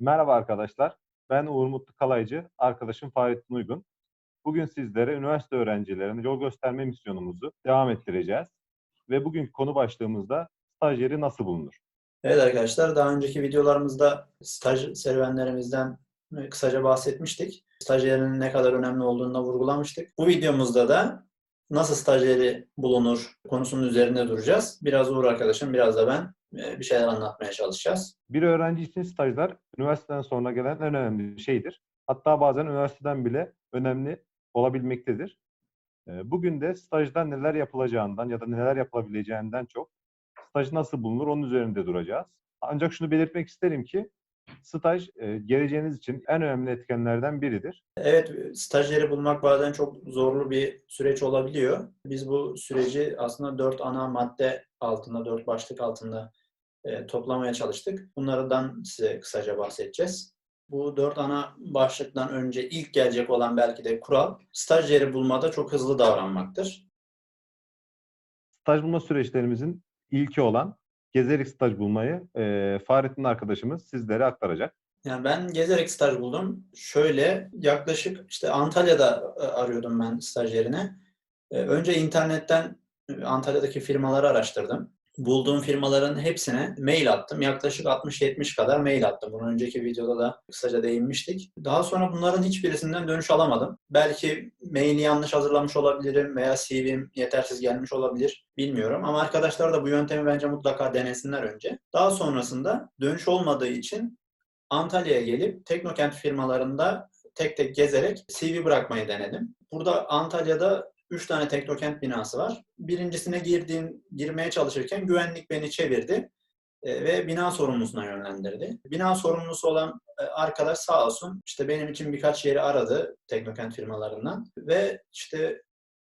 Merhaba arkadaşlar. Ben Uğur Mutlu Kalaycı, arkadaşım Fahrettin Uygun. Bugün sizlere üniversite öğrencilerine yol gösterme misyonumuzu devam ettireceğiz. Ve bugünkü konu başlığımızda stajyeri nasıl bulunur? Evet arkadaşlar, daha önceki videolarımızda staj serüvenlerimizden e, kısaca bahsetmiştik. Stajyerin ne kadar önemli olduğunu da vurgulamıştık. Bu videomuzda da nasıl stajyeri bulunur konusunun üzerinde duracağız. Biraz Uğur arkadaşım, biraz da ben e, bir şeyler anlatmaya çalışacağız. Bir öğrenci için stajlar üniversiteden sonra gelen en önemli şeydir. Hatta bazen üniversiteden bile önemli olabilmektedir. Ee, Bugün de stajda neler yapılacağından ya da neler yapılabileceğinden çok staj nasıl bulunur onun üzerinde duracağız. Ancak şunu belirtmek isterim ki staj e, geleceğiniz için en önemli etkenlerden biridir. Evet, stajyeri bulmak bazen çok zorlu bir süreç olabiliyor. Biz bu süreci aslında dört ana madde altında, dört başlık altında e, toplamaya çalıştık. Bunlardan size kısaca bahsedeceğiz. Bu dört ana başlıktan önce ilk gelecek olan belki de kural, stajyeri bulmada çok hızlı davranmaktır. Staj bulma süreçlerimizin ilki olan gezerek staj bulmayı e, Fahrettin arkadaşımız sizlere aktaracak. Yani ben gezerek staj buldum. Şöyle yaklaşık işte Antalya'da e, arıyordum ben stajyerini. E, Önce internetten e, Antalya'daki firmaları araştırdım. Bulduğum firmaların hepsine mail attım. Yaklaşık 60-70 kadar mail attım. Bunu önceki videoda da kısaca değinmiştik. Daha sonra bunların hiçbirisinden dönüş alamadım. Belki maili yanlış hazırlamış olabilirim veya CV'm yetersiz gelmiş olabilir. Bilmiyorum ama arkadaşlar da bu yöntemi bence mutlaka denesinler önce. Daha sonrasında dönüş olmadığı için Antalya'ya gelip Teknokent firmalarında tek tek gezerek CV bırakmayı denedim. Burada Antalya'da 3 tane Teknokent binası var. Birincisine girdiğim, girmeye çalışırken güvenlik beni çevirdi e, ve bina sorumlusuna yönlendirdi. Bina sorumlusu olan e, arkadaş sağ olsun işte benim için birkaç yeri aradı Teknokent firmalarından ve işte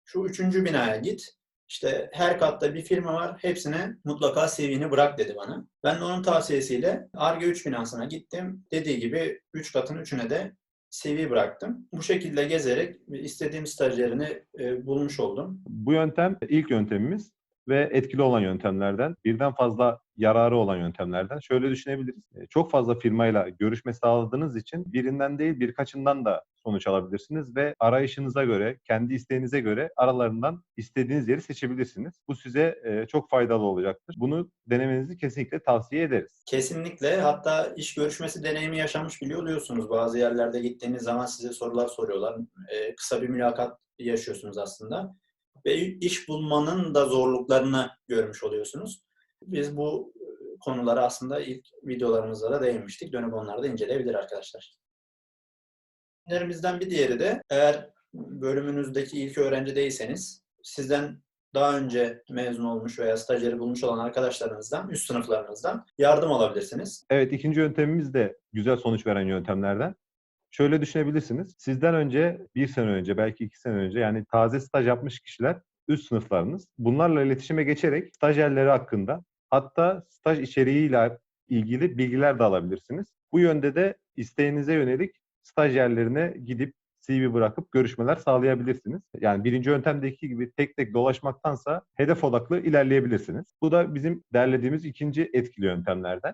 şu üçüncü binaya git. İşte her katta bir firma var. Hepsine mutlaka CV'ni bırak dedi bana. Ben de onun tavsiyesiyle Arge 3 binasına gittim. Dediği gibi 3 katın üçüne de CV bıraktım. Bu şekilde gezerek istediğim stajyerini e, bulmuş oldum. Bu yöntem ilk yöntemimiz ve etkili olan yöntemlerden, birden fazla yararı olan yöntemlerden. Şöyle düşünebiliriz. E, Çok fazla firmayla görüşme sağladığınız için birinden değil birkaçından da sonuç alabilirsiniz ve arayışınıza göre, kendi isteğinize göre aralarından istediğiniz yeri seçebilirsiniz. Bu size e, çok faydalı olacaktır. Bunu denemenizi kesinlikle tavsiye ederiz. Kesinlikle hatta iş görüşmesi deneyimi yaşamış bile oluyorsunuz. Bazı yerlerde gittiğiniz zaman size sorular soruyorlar. E, kısa bir mülakat yaşıyorsunuz aslında. Ve iş bulmanın da zorluklarını görmüş oluyorsunuz. Biz bu konulara aslında ilk videolarımızda da değinmiştik. Dönüp onları da inceleyebilir arkadaşlar. Önerimizden bir diğeri de eğer bölümünüzdeki ilk öğrenci değilseniz sizden daha önce mezun olmuş veya stajyeri bulmuş olan arkadaşlarınızdan, üst sınıflarınızdan yardım alabilirsiniz. Evet ikinci yöntemimiz de güzel sonuç veren yöntemlerden. Şöyle düşünebilirsiniz. Sizden önce bir sene önce belki iki sene önce yani taze staj yapmış kişiler üst sınıflarınız. Bunlarla iletişime geçerek stajyerleri hakkında hatta staj içeriğiyle ilgili bilgiler de alabilirsiniz. Bu yönde de isteğinize yönelik stajyerlerine gidip CV bırakıp görüşmeler sağlayabilirsiniz. Yani birinci yöntemdeki gibi tek tek dolaşmaktansa hedef odaklı ilerleyebilirsiniz. Bu da bizim derlediğimiz ikinci etkili yöntemlerden.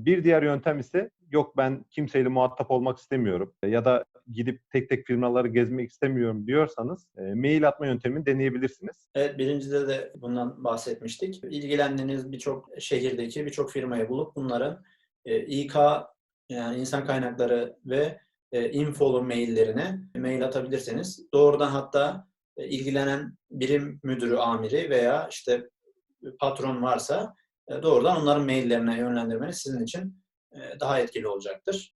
Bir diğer yöntem ise yok ben kimseyle muhatap olmak istemiyorum ya da gidip tek tek firmaları gezmek istemiyorum diyorsanız e, mail atma yöntemini deneyebilirsiniz. Evet, birincide de bundan bahsetmiştik. İlgilendiğiniz birçok şehirdeki birçok firmayı bulup bunların e, İK yani insan kaynakları ve e, infolu maillerine mail atabilirsiniz. Doğrudan hatta e, ilgilenen birim müdürü, amiri veya işte patron varsa doğrudan onların maillerine yönlendirmeniz sizin için e, daha etkili olacaktır.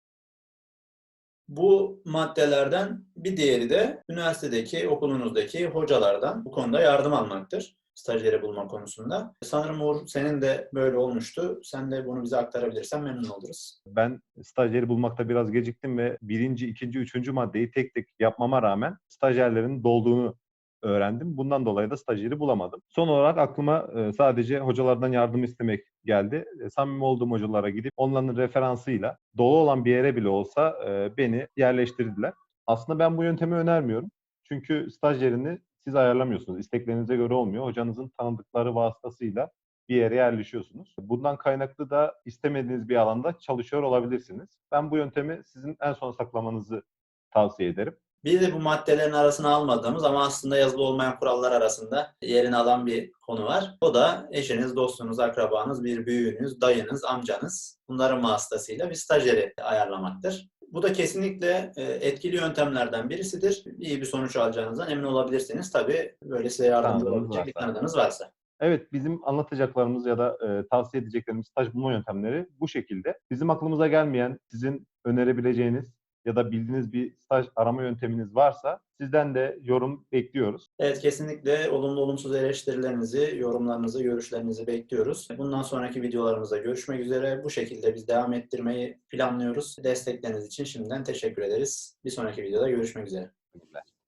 Bu maddelerden bir diğeri de üniversitedeki, okulunuzdaki hocalardan bu konuda yardım almaktır. Stajyeri bulma konusunda. Sanırım Uğur senin de böyle olmuştu. Sen de bunu bize aktarabilirsen memnun oluruz. Ben stajyeri bulmakta biraz geciktim ve birinci, ikinci, üçüncü maddeyi tek tek yapmama rağmen stajyerlerin dolduğunu öğrendim. Bundan dolayı da stajyeri bulamadım. Son olarak aklıma e, sadece hocalardan yardım istemek geldi. E, Samimi olduğum hocalara gidip onların referansıyla dolu olan bir yere bile olsa e, beni yerleştirdiler. Aslında ben bu yöntemi önermiyorum. Çünkü stajyerini siz ayarlamıyorsunuz. İsteklerinize göre olmuyor. Hocanızın tanıdıkları vasıtasıyla bir yere yerleşiyorsunuz. Bundan kaynaklı da istemediğiniz bir alanda çalışıyor olabilirsiniz. Ben bu yöntemi sizin en son saklamanızı tavsiye ederim. Bir de bu maddelerin arasına almadığımız ama aslında yazılı olmayan kurallar arasında yerini alan bir konu var. O da eşiniz, dostunuz, akrabanız, bir büyüğünüz, dayınız, amcanız bunların vasıtasıyla bir stajyeri ayarlamaktır. Bu da kesinlikle e, etkili yöntemlerden birisidir. İyi bir sonuç alacağınızdan emin olabilirsiniz. Tabii böyle size yardımcı olabilecek bir tanıdığınız varsa. Evet, bizim anlatacaklarımız ya da e, tavsiye edeceklerimiz staj bulma yöntemleri bu şekilde. Bizim aklımıza gelmeyen, sizin önerebileceğiniz ya da bildiğiniz bir staj arama yönteminiz varsa sizden de yorum bekliyoruz. Evet kesinlikle olumlu olumsuz eleştirilerinizi, yorumlarınızı, görüşlerinizi bekliyoruz. Bundan sonraki videolarımızda görüşmek üzere. Bu şekilde biz devam ettirmeyi planlıyoruz. Destekleriniz için şimdiden teşekkür ederiz. Bir sonraki videoda görüşmek üzere. Teşekkürler.